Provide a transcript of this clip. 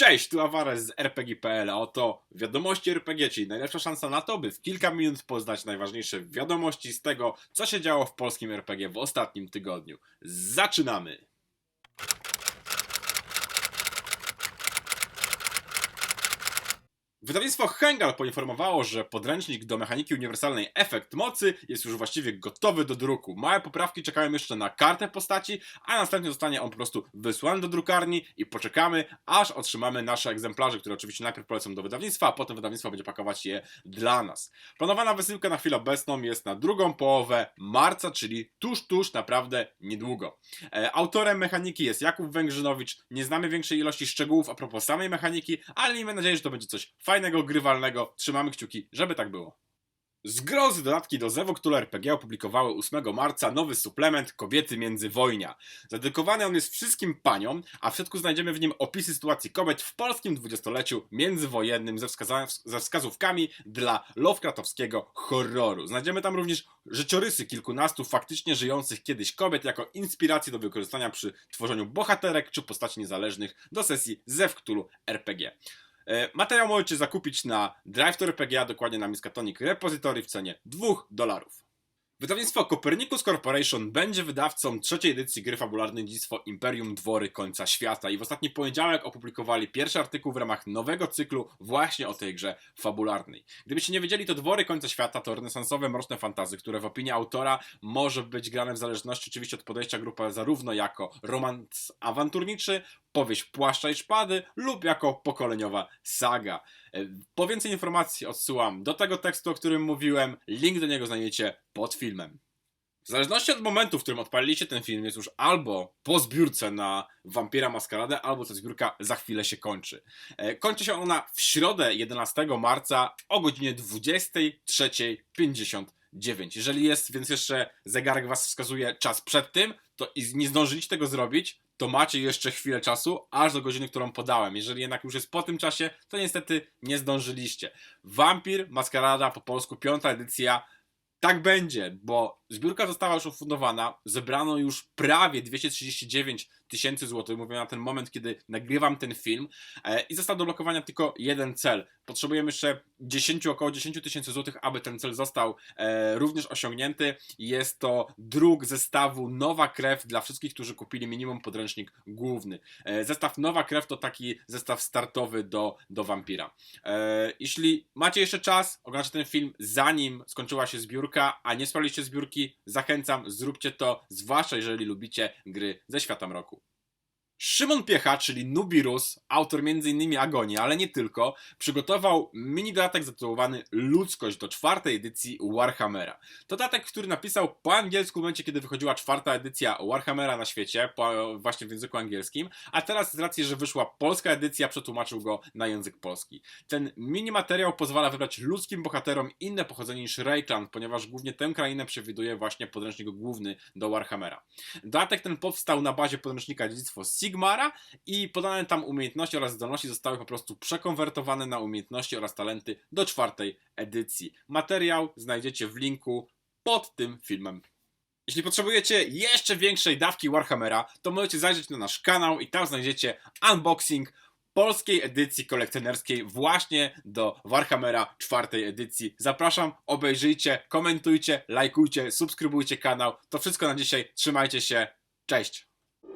Cześć, tu Awares z RPG.pl, a oto wiadomości RPG, czyli najlepsza szansa na to, by w kilka minut poznać najważniejsze wiadomości z tego, co się działo w polskim RPG w ostatnim tygodniu. Zaczynamy! Wydawnictwo Hengal poinformowało, że podręcznik do mechaniki uniwersalnej Efekt Mocy jest już właściwie gotowy do druku. Małe poprawki czekają jeszcze na kartę postaci, a następnie zostanie on po prostu wysłany do drukarni i poczekamy, aż otrzymamy nasze egzemplarze, które oczywiście najpierw polecą do wydawnictwa, a potem wydawnictwo będzie pakować je dla nas. Planowana wysyłka na chwilę obecną jest na drugą połowę marca, czyli tuż, tuż, naprawdę niedługo. E, Autorem mechaniki jest Jakub Węgrzynowicz. Nie znamy większej ilości szczegółów a propos samej mechaniki, ale miejmy nadzieję, że to będzie coś fajnego, grywalnego. Trzymamy kciuki, żeby tak było. Zgrozy dodatki do Zewo RPG opublikowały 8 marca nowy suplement Kobiety Międzywojnia. Zadedykowany on jest wszystkim paniom, a w środku znajdziemy w nim opisy sytuacji kobiet w polskim dwudziestoleciu międzywojennym ze, wskaza- ze wskazówkami dla Lovecraftowskiego horroru. Znajdziemy tam również życiorysy kilkunastu faktycznie żyjących kiedyś kobiet jako inspiracji do wykorzystania przy tworzeniu bohaterek czy postaci niezależnych do sesji Zew Cthulhu RPG. E, Materiał możecie zakupić na Drive dokładnie na Miskatonic Repository w cenie 2 dolarów. Wydawnictwo Copernicus Corporation będzie wydawcą trzeciej edycji gry fabularnej Dziedzictwo Imperium Dwory Końca Świata i w ostatni poniedziałek opublikowali pierwszy artykuł w ramach nowego cyklu właśnie o tej grze fabularnej. Gdybyście nie wiedzieli, to Dwory Końca Świata to renesansowe mroczne fantazy, które w opinii autora może być grane w zależności oczywiście od podejścia grupy zarówno jako romans awanturniczy, powieść płaszcza i szpady lub jako pokoleniowa saga. Po więcej informacji odsyłam do tego tekstu, o którym mówiłem. Link do niego znajdziecie pod filmem. W zależności od momentu, w którym odpaliliście ten film, jest już albo po zbiórce na Vampira Maskaradę, albo ta zbiórka za chwilę się kończy. E, Kończy się ona w środę 11 marca o godzinie 23.59. Jeżeli jest, więc jeszcze zegarek was wskazuje czas przed tym, to i nie zdążyliście tego zrobić, to macie jeszcze chwilę czasu, aż do godziny, którą podałem. Jeżeli jednak już jest po tym czasie, to niestety nie zdążyliście. Vampir Maskarada po polsku, piąta edycja. Tak będzie, bo zbiórka została już ufundowana, zebrano już prawie 239 tysięcy złotych, mówię na ten moment, kiedy nagrywam ten film e, i został do blokowania tylko jeden cel. Potrzebujemy jeszcze 10, około 10 tysięcy złotych, aby ten cel został e, również osiągnięty. Jest to druk zestawu Nowa Krew dla wszystkich, którzy kupili minimum podręcznik główny. E, zestaw Nowa Krew to taki zestaw startowy do, do Vampira. E, jeśli macie jeszcze czas, oglądacie ten film zanim skończyła się zbiórka, a nie sprawiliście zbiórki, zachęcam, zróbcie to, zwłaszcza jeżeli lubicie gry ze świata mroku. Szymon Piecha, czyli Nubirus, autor m.in. Agonii, ale nie tylko, przygotował mini dodatek zatytułowany Ludzkość do czwartej edycji Warhammera. To dodatek, który napisał po angielsku w momencie, kiedy wychodziła czwarta edycja Warhammera na świecie, po, właśnie w języku angielskim, a teraz z racji, że wyszła polska edycja, przetłumaczył go na język polski. Ten mini materiał pozwala wybrać ludzkim bohaterom inne pochodzenie niż Reikland, ponieważ głównie tę krainę przewiduje właśnie podręcznik główny do Warhammera. Dodatek ten powstał na bazie podręcznika Dziedzictwo Sigmara i podane tam umiejętności oraz zdolności zostały po prostu przekonwertowane na umiejętności oraz talenty do czwartej edycji. Materiał znajdziecie w linku pod tym filmem. Jeśli potrzebujecie jeszcze większej dawki Warhammera, to możecie zajrzeć na nasz kanał i tam znajdziecie unboxing polskiej edycji kolekcjonerskiej właśnie do Warhammera czwartej edycji. Zapraszam, obejrzyjcie, komentujcie, lajkujcie, subskrybujcie kanał. To wszystko na dzisiaj. Trzymajcie się. Cześć!